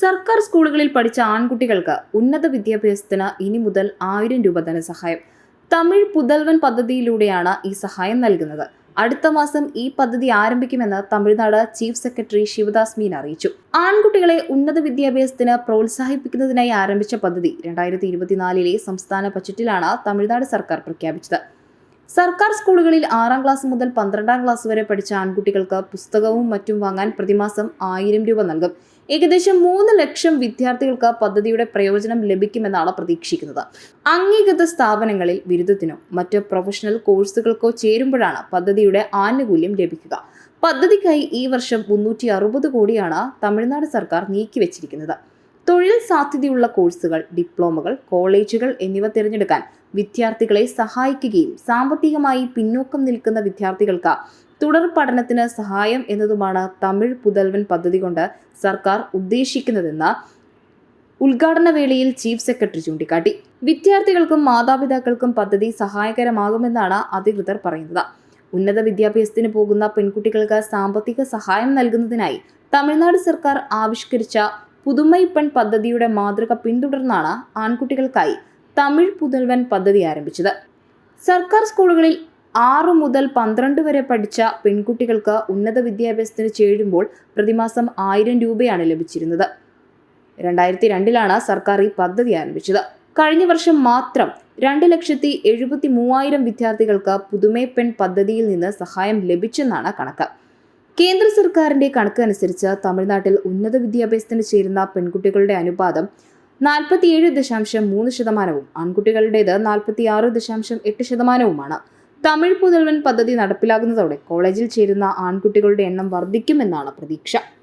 സർക്കാർ സ്കൂളുകളിൽ പഠിച്ച ആൺകുട്ടികൾക്ക് ഉന്നത വിദ്യാഭ്യാസത്തിന് ഇനി മുതൽ ആയിരം രൂപ ധനസഹായം. തമിഴ് പുതൽവൻ പദ്ധതിയിലൂടെയാണ് ഈ സഹായം നൽകുന്നത്. അടുത്ത മാസം ഈ പദ്ധതി ആരംഭിക്കുമെന്ന് തമിഴ്നാട് ചീഫ് സെക്രട്ടറി ശിവദാസ് മീൻ അറിയിച്ചു. ആൺകുട്ടികളെ ഉന്നത വിദ്യാഭ്യാസത്തിന് പ്രോത്സാഹിപ്പിക്കുന്നതിനായി ആരംഭിച്ച പദ്ധതി രണ്ടായിരത്തി ഇരുപത്തിനാലിലെ സംസ്ഥാന ബജറ്റിലാണ് തമിഴ്നാട് സർക്കാർ പ്രഖ്യാപിച്ചത്. സർക്കാർ സ്കൂളുകളിൽ ആറാം ക്ലാസ് മുതൽ പന്ത്രണ്ടാം ക്ലാസ് വരെ പഠിച്ച ആൺകുട്ടികൾക്ക് പുസ്തകവും മറ്റും വാങ്ങാൻ പ്രതിമാസം ആയിരം രൂപ നൽകും. ഏകദേശം മൂന്ന് ലക്ഷം വിദ്യാർത്ഥികൾക്ക് പദ്ധതിയുടെ പ്രയോജനം ലഭിക്കുമെന്നാണ് പ്രതീക്ഷിക്കുന്നത്. അംഗീകൃത സ്ഥാപനങ്ങളിൽ ബിരുദത്തിനോ മറ്റ് പ്രൊഫഷണൽ കോഴ്സുകൾക്കോ ചേരുമ്പോഴാണ് പദ്ധതിയുടെ ആനുകൂല്യം ലഭിക്കുക. പദ്ധതിക്കായി ഈ വർഷം മുന്നൂറ്റി അറുപത് കോടിയാണ് തമിഴ്നാട് സർക്കാർ നീക്കിവെച്ചിരിക്കുന്നത്. തൊഴിൽ സാധ്യതയുള്ള കോഴ്സുകൾ ഡിപ്ലോമകൾ കോളേജുകൾ എന്നിവ തിരഞ്ഞെടുക്കാൻ വിദ്യാർത്ഥികളെ സഹായിക്കുകയും സാമ്പത്തികമായി പിന്നോക്കം നിൽക്കുന്ന വിദ്യാർത്ഥികൾക്ക് തുടർ പഠനത്തിന് സഹായം എന്നതുമാണ് തമിഴ് പുതൽവൻ പദ്ധതി കൊണ്ട് സർക്കാർ ഉദ്ദേശിക്കുന്നതെന്ന് ഉദ്ഘാടന വേളയിൽ ചീഫ് സെക്രട്ടറി ചൂണ്ടിക്കാട്ടി. വിദ്യാർത്ഥികൾക്കും മാതാപിതാക്കൾക്കും പദ്ധതി സഹായകരമാകുമെന്നാണ് അധികൃതർ പറയുന്നത്. ഉന്നത വിദ്യാഭ്യാസത്തിന് പോകുന്ന പെൺകുട്ടികൾക്ക് സാമ്പത്തിക സഹായം നൽകുന്നതിനായി തമിഴ്നാട് സർക്കാർ ആവിഷ്കരിച്ച പുതുമൈ പെൺ പദ്ധതിയുടെ മാതൃക പിന്തുടർന്നാണ് ആൺകുട്ടികൾക്കായി തമിഴ് പുതൽവൻ പദ്ധതി ആരംഭിച്ചത്. സർക്കാർ സ്കൂളുകളിൽ ആറു മുതൽ പന്ത്രണ്ട് വരെ പഠിച്ച പെൺകുട്ടികൾക്ക് ഉന്നത വിദ്യാഭ്യാസത്തിന് ചേരുമ്പോൾ പ്രതിമാസം ആയിരം രൂപയാണ് ലഭിച്ചിരുന്നത്. രണ്ടായിരത്തി രണ്ടിലാണ് സർക്കാർ ഈ പദ്ധതി ആരംഭിച്ചത്. കഴിഞ്ഞ വർഷം മാത്രം രണ്ട് ലക്ഷത്തി എഴുപത്തി മൂവായിരം വിദ്യാർത്ഥികൾക്ക് പുതുമൈ പദ്ധതിയിൽ നിന്ന് സഹായം ലഭിച്ചെന്നാണ് കണക്ക്. കേന്ദ്ര സർക്കാരിന്റെ കണക്ക് അനുസരിച്ച് തമിഴ്നാട്ടിൽ ഉന്നത വിദ്യാഭ്യാസത്തിന് ചേരുന്ന പെൺകുട്ടികളുടെ അനുപാതം നാൽപ്പത്തിയേഴ് ദശാംശം മൂന്ന് ശതമാനവും ആൺകുട്ടികളുടേത് നാൽപ്പത്തിയാറ് ദശാംശം എട്ട് ശതമാനവുമാണ്. തമിഴ് പുതൽവൻ പദ്ധതി നടപ്പിലാകുന്നതോടെ കോളേജിൽ ചേരുന്ന ആൺകുട്ടികളുടെ എണ്ണം വർദ്ധിക്കുമെന്നാണ് പ്രതീക്ഷ.